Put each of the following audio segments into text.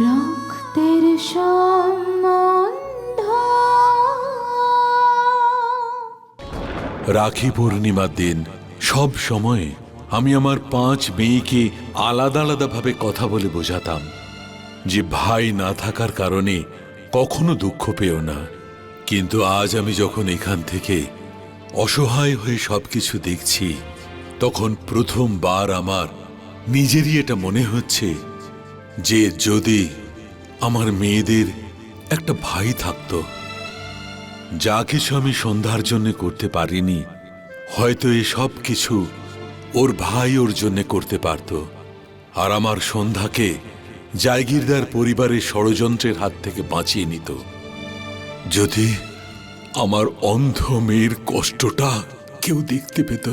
রক্তের সম্বন্ধ। রাখি পূর্ণিমার দিন, সব সময় আমি আমার পাঁচ মেয়েকে আলাদা আলাদাভাবে কথা বলে বোঝাতাম, যে ভাই না থাকার কারণে কখনো দুঃখ পেও না। কিন্তু আজ আমি যখন এখান থেকে অসহায় হয়ে সবকিছু দেখছি, তখন প্রথমবার আমার নিজেরই এটা মনে হচ্ছে যে যদি আমার মেয়েদের একটা ভাই থাকতো, যা কিছু আমি সন্ধ্যার জন্য করতে পারিনি, হয়তো এ সব কিছু ওর ভাই ওর জন্য করতে পারত। আর আমার সন্ধ্যাকে জায়গিরদার পরিবারের ষড়যন্ত্রের হাত থেকে বাঁচিয়ে নিত। যদি আমার অন্ধ মেয়ের কষ্টটা কেউ দেখতে পেত,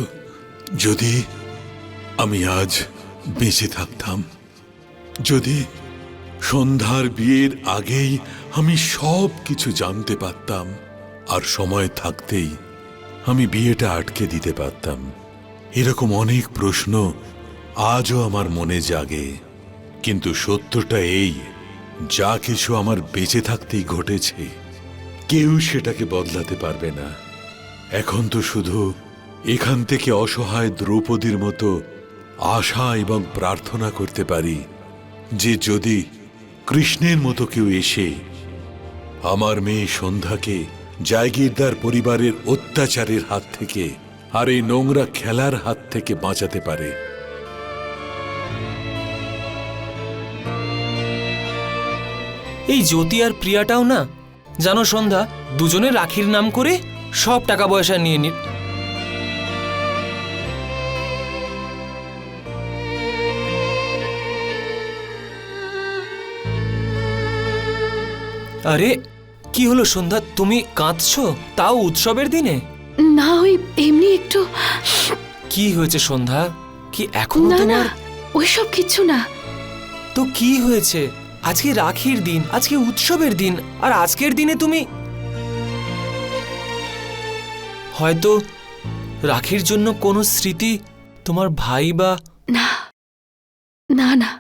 যদি আমি আজ বেঁচে থাকতাম। যদি সন্ধ্যার বিয়ের আগেই আমি সব কিছু জানতে পারতাম, আর সময় থাকতেই আমি বিয়েটা আটকে দিতে পারতাম, এরকম অনেক প্রশ্ন আজও আমার মনে জাগে। কিন্তু সত্যটা এই, যা কিছু আমার বেঁচে থাকতেই ঘটেছে, কেউ সেটাকে বদলাতে পারবে না। এখন তো শুধু এখান থেকে অসহায় দ্রৌপদীর মতো আশা এবং প্রার্থনা করতে পারি যে যদি কৃষ্ণের মতো কেউ এসে আমার মেয়ে সন্ধ্যাকে জায়গিরদার পরিবারের অত্যাচারের হাত থেকে আর এই নোংরা খেলার হাত থেকে বাঁচাতে পারে। এই জ্যোতি আর প্রিয়াটাও না? জানো সন্ধ্যা, দুজনে রাখির নাম করে সব টাকা পয়সা নিয়ে নি আরে কি হলো সন্ধ্যা? তুমি কাঁদছো? তাও উৎসবের দিনে? না ওই এমনি একটু কি হয়েছে সন্ধ্যা? কি এখন না না তোমার ওইসব কিচ্ছু না। তো কি হয়েছে? আজকে রাখির দিন আজকে উৎসবের দিন আর আজকের দিনে তুমি হয়তো রাখির জন্য কোনো স্মৃতি তোমার ভাই বা না না না।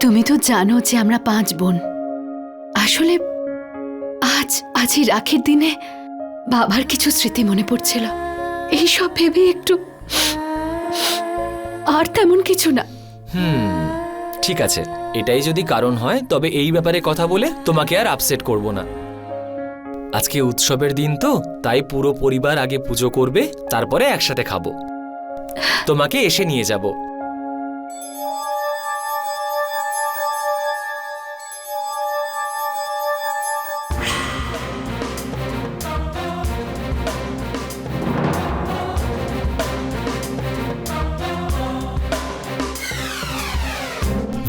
তুমি তো জানো যে আমরা পাঁচ বোন। আসলে আজ আজই রাখির দিনে বাবার কিছু স্মৃতি মনে পড়ছিল। এইসব ভেবে একটু আর তেমন কিছু না। হুম, ঠিক আছে। এটাই যদি কারণ হয়, তবে এই ব্যাপারে কথা বলে তোমাকে আর আপসেট করব না। আজকে উৎসবের দিন তো, তাই পুরো পরিবার আগে পুজো করবে, তারপরে একসাথে খাব। তোমাকে এসে নিয়ে যাব।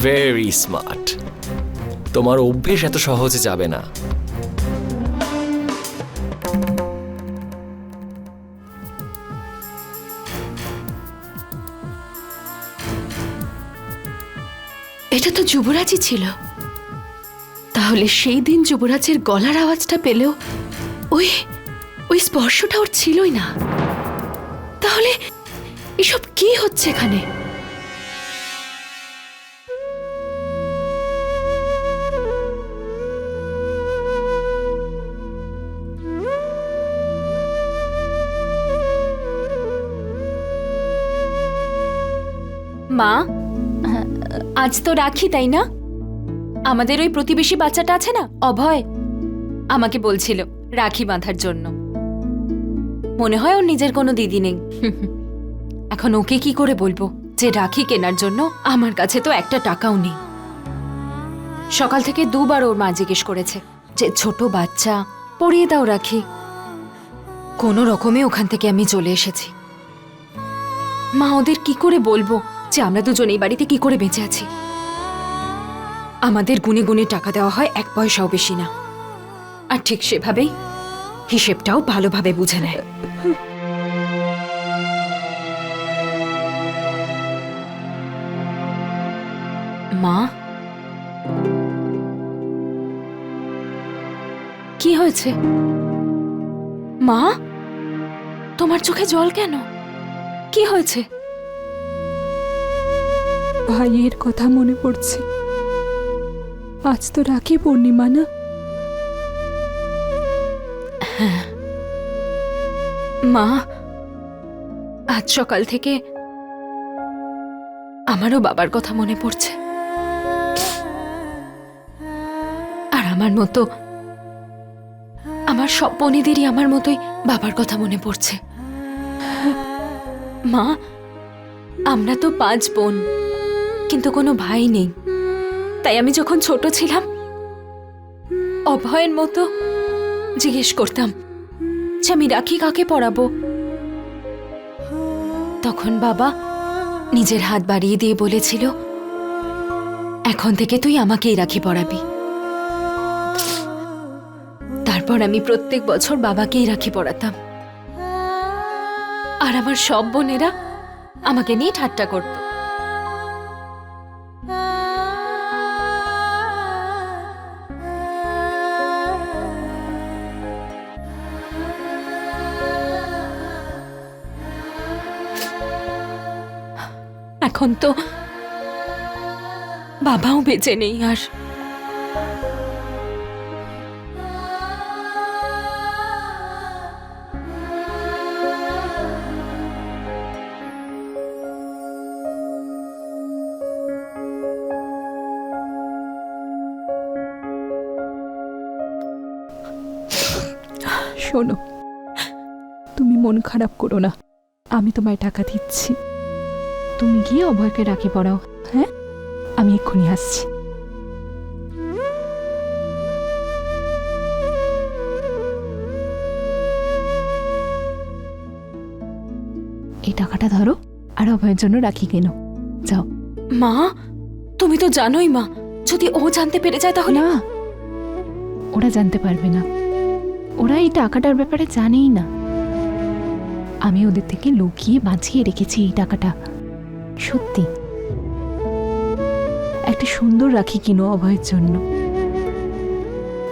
ভেরি স্মার্ট তোমার অভ্যেস এত সহজে যাবে না। এটা তো যুবরাজই ছিল। তাহলে সেই দিন যুবরাজের গলার আওয়াজটা পেলেও ওই ওই স্পর্শটা ওর ছিলই না। তাহলে এসব কি হচ্ছে এখানে? মা, আজ তো রাখি, তাই না? আমাদের ওই প্রতিবেশী বাচ্চাটা আছে না, অভয়? আমাকে বলছিল রাখি বাঁধার জন্য। মনে হয় ওর নিজের কোনো দিদি নেই। এখন ওকে কি করে বলব যে রাখি কেনার জন্য আমার কাছে তো একটা টাকাও নেই। সকাল থেকে দুবার ওর মা জিজ্ঞেস করেছে যে, ছোট বাচ্চা পড়িয়ে দাও রাখি। কোনো রকমে ওখান থেকে আমি চলে এসেছি। মা, ওদের কি করে বলব? যে আমরা দুজন এই বাড়িতে কি করে বেঁচে আছি? আমাদের গুনে গুনে টাকা দেওয়া হয়, এক পয়সাও বেশি না। আর ঠিক সেভাবেই হিসেবটাও ভালোভাবে বুঝে নেয়। মা? কি হয়েছে? মা? তোমার চোখে জল কেন? কি হয়েছে? ভাইয়ের কথা মনে পড়ছে। আজ তো রাখি পূর্ণিমা না? মা, আজ সকাল থেকে আমারও বাবার কথা মনে পড়ছে। আর আমার মতো, আমার সব বোনেদেরই আমার মতোই বাবার কথা মনে পড়ছে। মা, আমরা তো পাঁচ বোন। কিন্তু কোনো ভাই নেই। তাই আমি যখন ছোট ছিলাম, অভয়ের মতো জিজ্ঞেস করতাম যে আমি রাখি কাকে পড়াবো তখন বাবা নিজের হাত বাড়িয়ে দিয়ে বলেছিল, এখন থেকে তুই আমাকেই রাখি পড়াবি তারপর আমি প্রত্যেক বছর বাবাকেই রাখি পড়াতাম আর আমার সব বোনেরা আমাকে নিয়ে ঠাট্টা করত। এখন তো বাবাও বেঁচে নেই আর। শোনো, তুমি মন খারাপ করো না। আমি তোমায় টাকা দিচ্ছি। তুমি গিয়ে অভয়কে রাখি পড়াও হ্যাঁ? আমি এক্ষুনি আসছি। এই টাকাটা ধরো আর অভয়ের জন্য রাখি কেনো। যাও। মা তুমি তো জানোই মা যদি ও জানতে পেরে যায় তাহলে না ওরা জানতে পারবে না। ওরা এই টাকাটার ব্যাপারে জানেই না। আমি ওদের থেকে লুকিয়ে বাঁচিয়ে রেখেছি এই টাকাটা। সত্যি। একটা সুন্দর রাখি কিনো অভয়ের জন্য।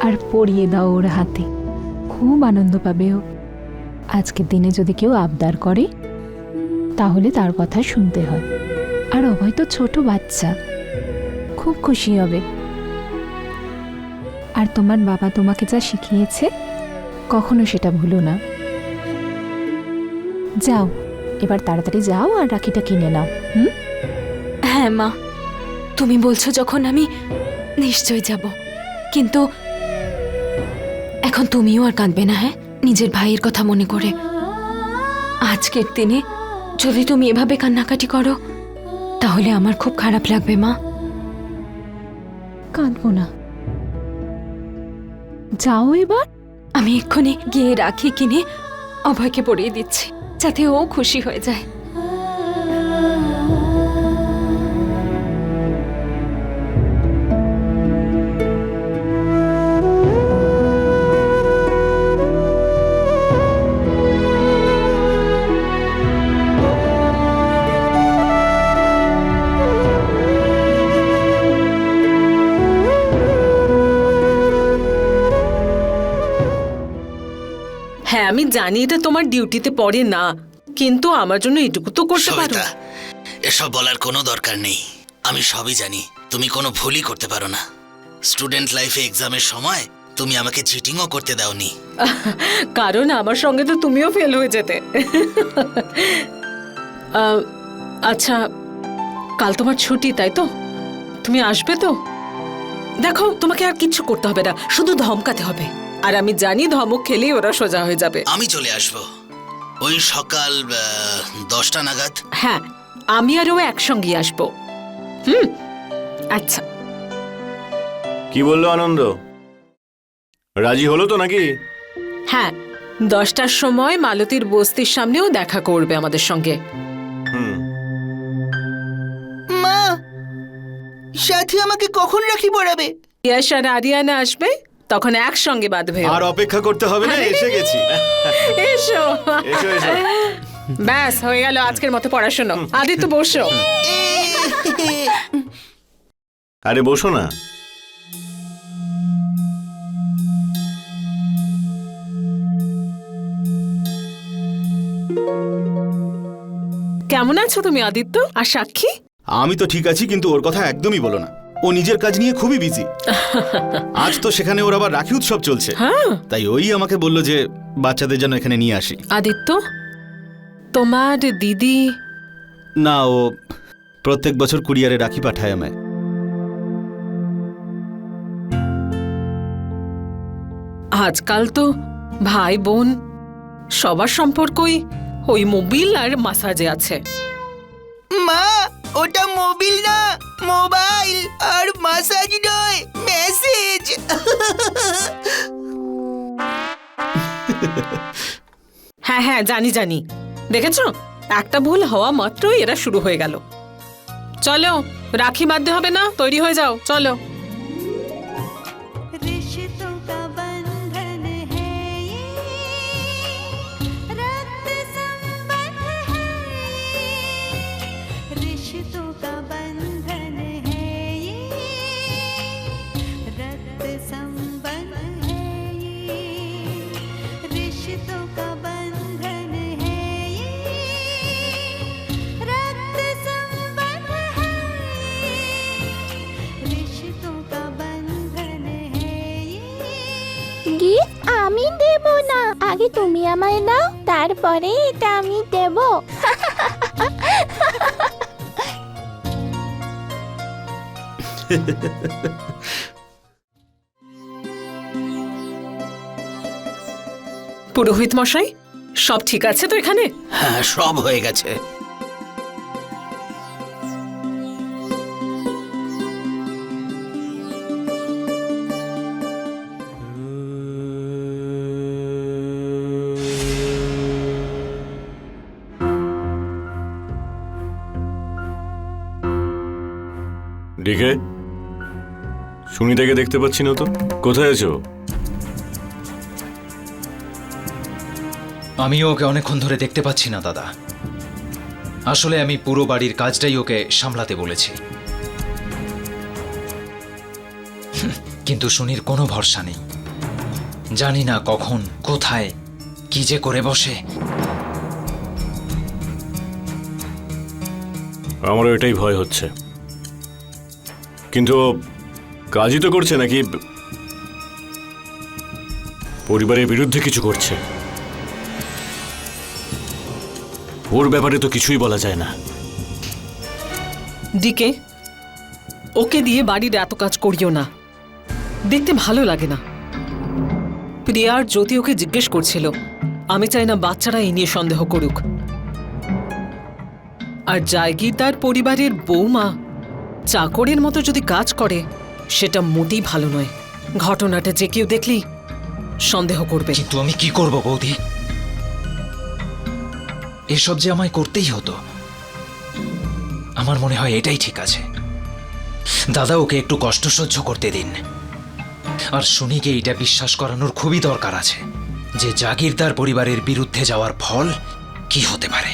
আর পরিয়ে দাও ওর হাতে। খুব আনন্দ পাবে ও। আজকের দিনে যদি কেউ আবদার করে, তাহলে তার কথা শুনতে হয়। আর অভয় তো ছোট বাচ্চা। খুব খুশি হবে। আর তোমার বাবা তোমাকে যা শিখিয়েছে, কখনো সেটা ভুলো না। যাও। এবার তাড়াতাড়ি যাও আর রাখিটা কিনে নাও হুম? হ্যাঁ মা। তুমি বলছো যখন আমি নিশ্চয় যাব কিন্তু এখন তুমিও আর কাঁদবে না হ্যাঁ? নিজের ভাইয়ের কথা মনে করে। আজকের দিনে যদি তুমি এভাবে কান্নাকাটি করো তাহলে আমার খুব খারাপ লাগবে মা। কাঁদবো না। যাও এবার। আমি এক্ষুনি গিয়ে রাখি কিনে অভয়কে পরিয়ে দিচ্ছি। যাতে ও খুশি হয়ে যায়। আমি জানি এটা তোমার ডিউটিতে পড়ে না কিন্তু আমার জন্য এটুকু তো করতে পারো। এসব বলার কোনো দরকার নেই। আমি সবই জানি তুমি কোনো ভুলই করতে পারো না। স্টুডেন্ট লাইফে এক্সামের সময় তুমি আমাকে চিটিংও করতে দাওনি। কারণ আমার সঙ্গে তো তুমিও ফেল হয়ে যেতে। আহ, আচ্ছা কাল তোমার ছুটি তাই তো? তুমি আসবে তো? দেখো তোমাকে আর কিচ্ছু করতে হবে না শুধু ধমকাতে হবে। আর আমি জানি ধমক খেলেই ওরা সোজা হয়ে যাবে। আমি চলে আসব। ওই সকাল দশটা নাগাদ? হ্যাঁ আমি আর ও একসঙ্গেই আসব। হুম আচ্ছা। কি বলল আনন্দ? রাজি হলো তো নাকি? হ্যাঁ দশটার সময় মালতীর বস্তির সামনেও দেখা করবে আমাদের সঙ্গে। হুম। মা সাথী আমাকে কখন রাখি পড়াবে? ইয়াস আর আরিয়ানা আসবে? তখন একসঙ্গে বাঁধবে আর অপেক্ষা করতে হবে না এসে গেছি। এসো। এসো এসো। ব্যাস হয়ে গেল আজকের মতো পড়াশোনা। আদিত্য বসো। আরে বসো না। কেমন আছো তুমি আদিত্য? আর সাক্ষী? আমি তো ঠিক আছি কিন্তু ওর কথা একদমই বলো না। ও নিজের কাজ নিয়ে খুবই বিজি আজ তো সেখানে ওর আবার রাখি উৎসব চলছে। হ্যাঁ। তাই ওই আমাকে বলল যে বাচ্চাদের যেন এখানে নিয়ে আসি। আদিত্য তোমার দিদি না ও প্রত্যেক বছর কুরিয়ারে রাখি পাঠায় আমায়। আজকাল তো ভাই বোন সবার সম্পর্কই ওই মোবিল আর মাসাজে আছে। মা! ওটা মোবিল না, মোবাইল আর মাসাজ নয়, মেসেজ। হ্যাঁ হ্যাঁ জানি জানি। দেখেছ? একটা ভুল হওয়া মাত্রই এরা শুরু হয়ে গেল। চলো, রাখি বাঁধতে হবে না, তৈরি হয়ে যাও, চলো। তুমি আমায় নাও তারপরে এটা আমি দেব। পুরোহিত মশাই সব ঠিক আছে তো এখানে? হ্যাঁ সব হয়ে গেছে। ডিকে সুনিতাকে দেখতে পাচ্ছি না তো। কোথায় আছো? আমিও ওকে অনেকক্ষণ ধরে দেখতে পাচ্ছি না দাদা। আসলে আমি পুরো বাড়ির কাজটাই ওকে সামলাতে বলেছি। কিন্তু সুনির কোনো ভরসা নেই। জানি না কখন কোথায় কি যে করে বসে। আমারও এটাই ভয় হচ্ছে। কিন্তু কাজই তো করছে নাকি? পরিবারের বিরুদ্ধে কিছু করছে। ওর ব্যাপারে তো কিছুই বলা যায় না। ডিকে, ওকে দিয়ে বাড়ির এত কাজ করিও না। দেখতে ভালো লাগে না। প্রিয়ার জ্যোতি ওকে জিজ্ঞেস করছিল, আমি চাই না বাচ্চারা এই নিয়ে সন্দেহ করুক। আর জায়গির তার পরিবারের বৌমা চাকরের মতো যদি কাজ করে, সেটা মোটেই ভালো নয়। ঘটনাটা যে কেউ দেখলি সন্দেহ করবে। কিন্তু আমি কি করব বৌদি? এসব যে আমায় করতেই হতো, আমার মনে হয় এটাই ঠিক আছে। দাদা, ওকে একটু কষ্ট সহ্য করতে দিন। আর সুনিকে এটা বিশ্বাস করানোর খুবই দরকার আছে যে জাগিরদার পরিবারের বিরুদ্ধে যাওয়ার ফল কি হতে পারে।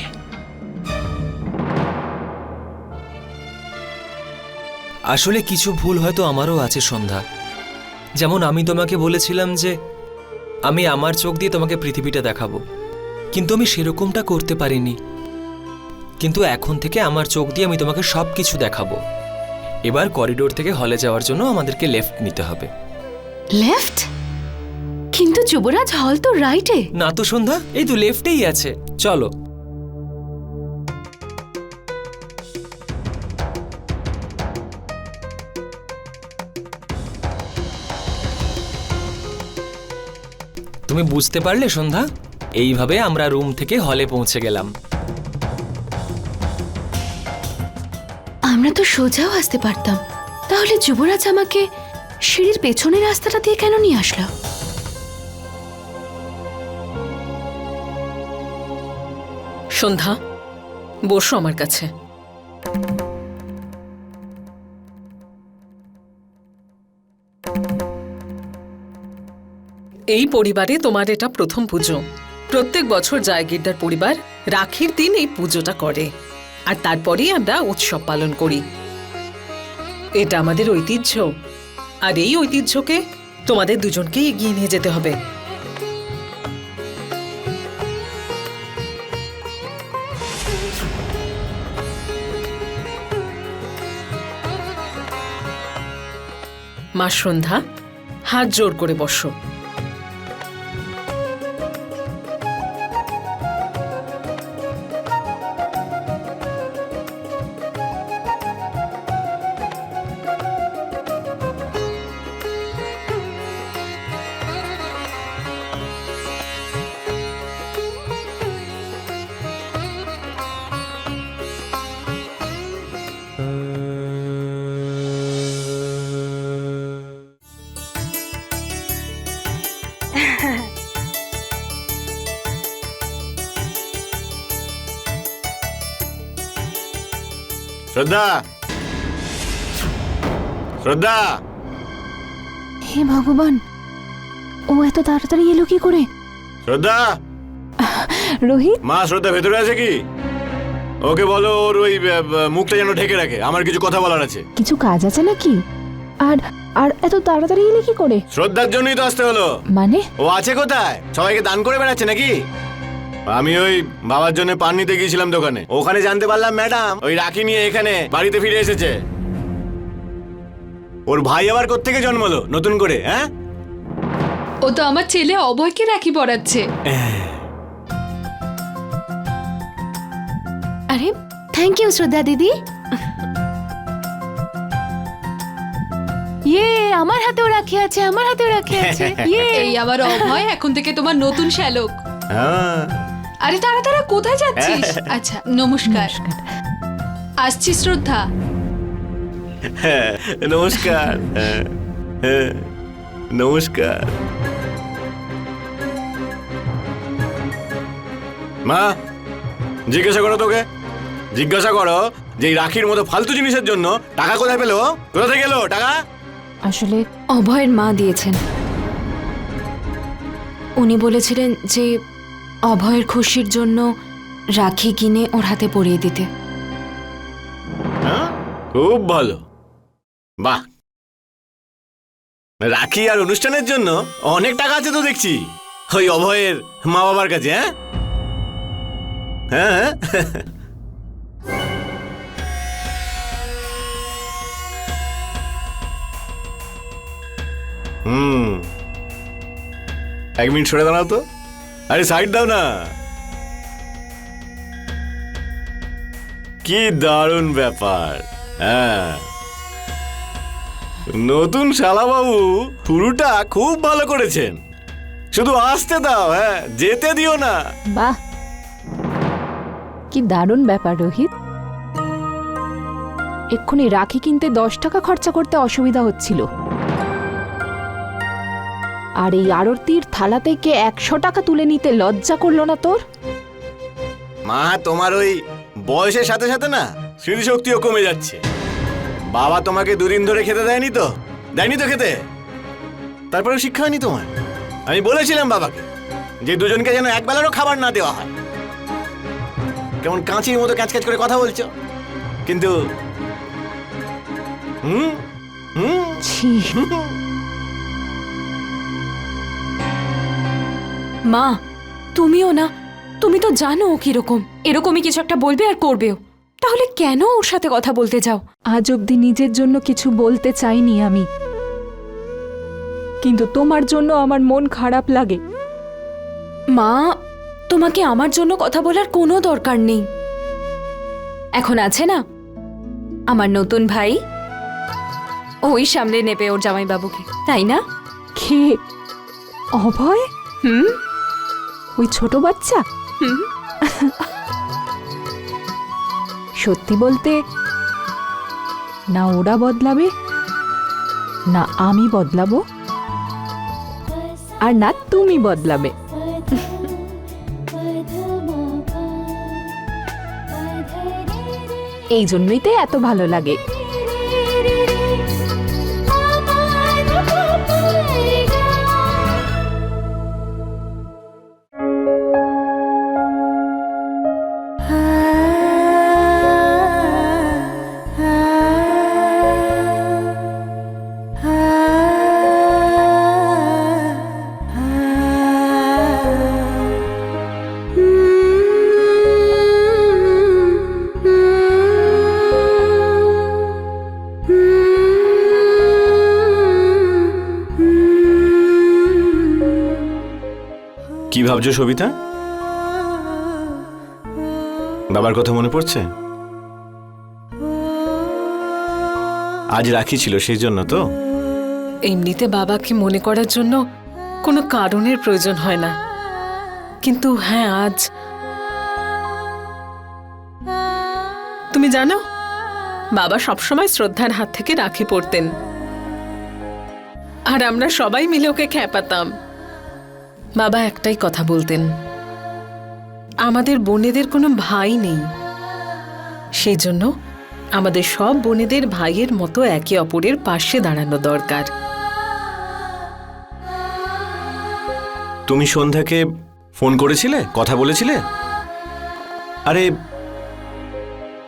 আসলে কিছু ভুল হয়তো আমারও আছে সন্ধ্যা। যেমন আমি তোমাকে বলেছিলাম যে আমি আমার চোখ দিয়ে তোমাকে পৃথিবীটা দেখাবো। কিন্তু আমি সেরকমটা করতে পারিনি। কিন্তু এখন থেকে আমার চোখ দিয়ে আমি তোমাকে সব কিছু দেখাবো। এবার করিডোর থেকে হলে যাওয়ার জন্য আমাদেরকে লেফট নিতে হবে। লেফট? কিন্তু যুবরাজ হল তো রাইটে। না তো সন্ধ্যা এই তো লেফটেই আছে। চলো। তুমি বুঝতে পারলে সন্ধ্যা? এইভাবে আমরা রুম থেকে হলে পৌঁছে গেলাম। আমরা তো সোজাও আসতে পারতাম। তাহলে যুবরাজ আমাকে সিঁড়ির পেছনের রাস্তাটা দিয়ে কেন নিয়ে আসলো? সন্ধ্যা বসো আমার কাছে। এই পরিবারে তোমার এটা প্রথম পুজো। প্রত্যেক বছর জায়গিরদার পরিবার রাখির দিন এই পুজোটা করে। আর তারপরেই আমরা উৎসব পালন করি। এটা আমাদের ঐতিহ্য। আর এই ঐতিহ্যকে তোমাদের দুজনকেই এগিয়ে নিয়ে যেতে হবে। মা সন্ধ্যা, হাত জোর করে বসো। শ্রদ্ধা। শ্রদ্ধা। হে ভগবান ও এত তাড়াতাড়ি এলো কি করে? শ্রদ্ধা। রোহিত? মা শ্রদ্ধা ভেতরে আছে কি? ওকে বলো ওর ওই আহ, মুখটা যেন ঢেকে রাখে। আমার কিছু কথা বলার আছে। কিছু কাজ আছে নাকি? আর আর এত তাড়াতাড়ি এলে কি করে? শ্রদ্ধার জন্যই তো আসতে হলো। মানে? ও আছে কোথায়? সবাইকে দান করে বেড়াচ্ছে নাকি? আমি ওই বাবার জন্য পান নিতে গিয়েছিলাম দোকানে। ওখানে জানতে পারলাম ম্যাডাম ওই রাখি নিয়ে এখানে বাড়িতে ফিরে এসেছে। ওর ভাই আবার কোত্থেকে জন্মলো নতুন করে হ্যাঁ? ও তো আমার ছেলে অভয়কে রাখি পড়াচ্ছে আরে থ্যাংক ইউ শ্রদ্ধা দিদি। ইয়ে আমার হাতেও রাখি আছে আমার হাতেও রাখি আছে। ইয়ে। এই আমার অভয় এখন থেকে তোমার নতুন শ্যালক। হ্যাঁ। আরে তারা তারা কোথায় যাচ্ছিস? আচ্ছা নমস্কার। আসছি শ্রদ্ধা। হ্যাঁ, নমস্কার। হ্যাঁ, হ্যাঁ, নমস্কার। মা জিজ্ঞাসা করো তোকে। জিজ্ঞাসা করো যে রাখির মতো ফালতু জিনিসের জন্য টাকা কোথায় পেল? কোথা থেকে এলো টাকা? আসলে অভয়ের মা দিয়েছেন। উনি বলেছিলেন যে অভয়ের খুশির জন্য রাখি কিনে ওর হাতে পরিয়ে দিতে। হ্যাঁ? খুব ভালো। বাহ। রাখি আর অনুষ্ঠানের জন্য অনেক টাকা আছে তো দেখছি। ওই অভয়ের মা বাবার কাছে হ্যাঁ? হ্যাঁ? হুম। এক মিনিট সরে দাঁড়াও তো। আরে সাইড দাও না। কি দারুণ ব্যাপার। হ্যাঁ। নতুন শালাবাবু শুরুটা খুব ভালো করেছেন। শুধু আসতে দাও হ্যাঁ যেতে দিও না। বাহ। কি দারুণ ব্যাপার, রোহিত। এক্ষুনি রাখি কিনতে দশ টাকা খরচা করতে অসুবিধা হচ্ছিল। আর এই আরতির থালা থেকে একশো টাকা তুলে নিতে লজ্জা করল না তোর? মা তোমার ওই বয়সের সাথে সাথে না স্মৃতিশক্তিও কমে যাচ্ছে। বাবা তোমাকে দুদিন ধরে খেতে দেয়নি তো? দেয়নি তো খেতে? তারপরে শিক্ষা হয়নি তোমার? আমি বলেছিলাম বাবাকে যে দুজনকে যেন এক বেলারও খাবার না দেওয়া হয়। কেমন কাঁচির মতো ক্যাচ ক্যাচ করে কথা বলছো? কিন্তু হুম? হুম? মা তুমিও না তুমি তো জানো ও কীরকম। এরকমই কিছু একটা বলবে আর করবেও। তাহলে কেন ওর সাথে কথা বলতে যাও? আজ অবধি নিজের জন্য কিছু বলতে চাইনি আমি। কিন্তু তোমার জন্য আমার মন খারাপ লাগে। মা তোমাকে আমার জন্য কথা বলার কোনো দরকার নেই। এখন আছে না? আমার নতুন ভাই? ওই সামলে নেবে ওর জামাইবাবুকে তাই না? খে অভয়? হুম? ওই ছোট বাচ্চা? সত্যি বলতে না ওরা বদলাবে না আমি বদলাবো আর না তুমি বদলাবে। এই জন্যই তো এত ভালো লাগে। ভাবছ সবিতা? বাবার কথা মনে পড়ছে? আজ রাখি ছিল সেই জন্য তো? এমনিতে বাবাকে মনে করার জন্য কোনো কারণের প্রয়োজন হয় না। কিন্তু হ্যাঁ আজ তুমি জানো, বাবা সবসময় শ্রদ্ধার হাত থেকে রাখি পড়তেন আর আমরা সবাই মিলে ওকে খ্যাপাতাম। বাবা একটাই কথা বলতেন আমাদের বোনেদের কোনো ভাই নেই। সেই জন্য আমাদের সব বোনেদের ভাইয়ের মতো একে অপরের পাশে দাঁড়ানো দরকার। তুমি সন্ধ্যাকে ফোন করেছিলে? কথা বলেছিলে? আরে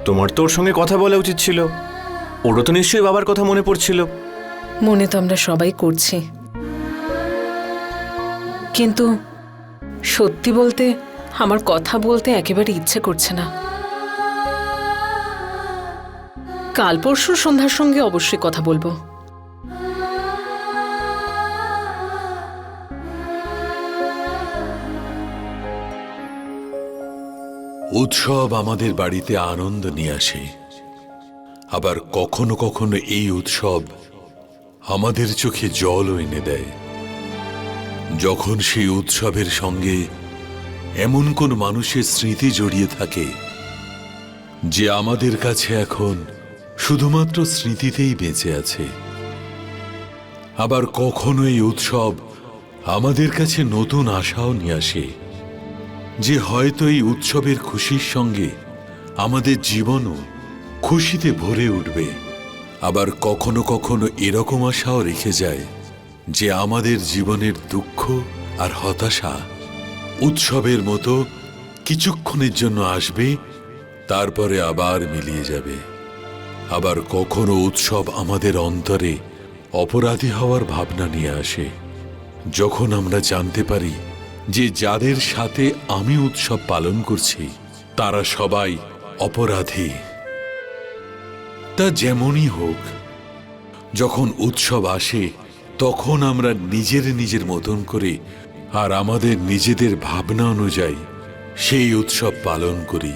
তোমার তো ওর সঙ্গে কথা বলা উচিত ছিল। ওরও তো নিশ্চয়ই বাবার কথা মনে পড়ছিল। মনে তো আমরা সবাই করছি। কিন্তু সত্যি বলতে আমার কথা বলতে একেবারে ইচ্ছে করছে না। কাল পরশু সন্ধ্যার সঙ্গে অবশ্যই কথা বলব। উৎসব আমাদের বাড়িতে আনন্দ নিয়ে আসে। আবার কখনো কখনো এই উৎসব আমাদের চোখে জলও এনে দেয়। যখন সেই উৎসবের সঙ্গে এমন কোন মানুষের স্মৃতি জড়িয়ে থাকে, যে আমাদের কাছে এখন শুধুমাত্র স্মৃতিতেই বেঁচে আছে, আবার কখনো এই উৎসব আমাদের কাছে নতুন আশাও নিয়ে আসে, যে হয়তো এই উৎসবের খুশির সঙ্গে আমাদের জীবনও খুশিতে ভরে উঠবে, আবার কখনো কখনো এরকম আশাও রেখে যায়। যে আমাদের জীবনের দুঃখ আর হতাশা উৎসবের মতো কিছুক্ষণের জন্য আসবে, তারপরে আবার মিলিয়ে যাবে। আবার কখনো উৎসব আমাদের অন্তরে অপরাধী হওয়ার ভাবনা নিয়ে আসে। যখন আমরা জানতে পারি যে যাদের সাথে আমি উৎসব পালন করছি, তারা সবাই অপরাধী। তা যেমনই হোক, যখন উৎসব আসে তখন আমরা নিজের নিজের মতন করে আর আমাদের নিজেদের ভাবনা অনুযায়ী সেই উৎসব পালন করি।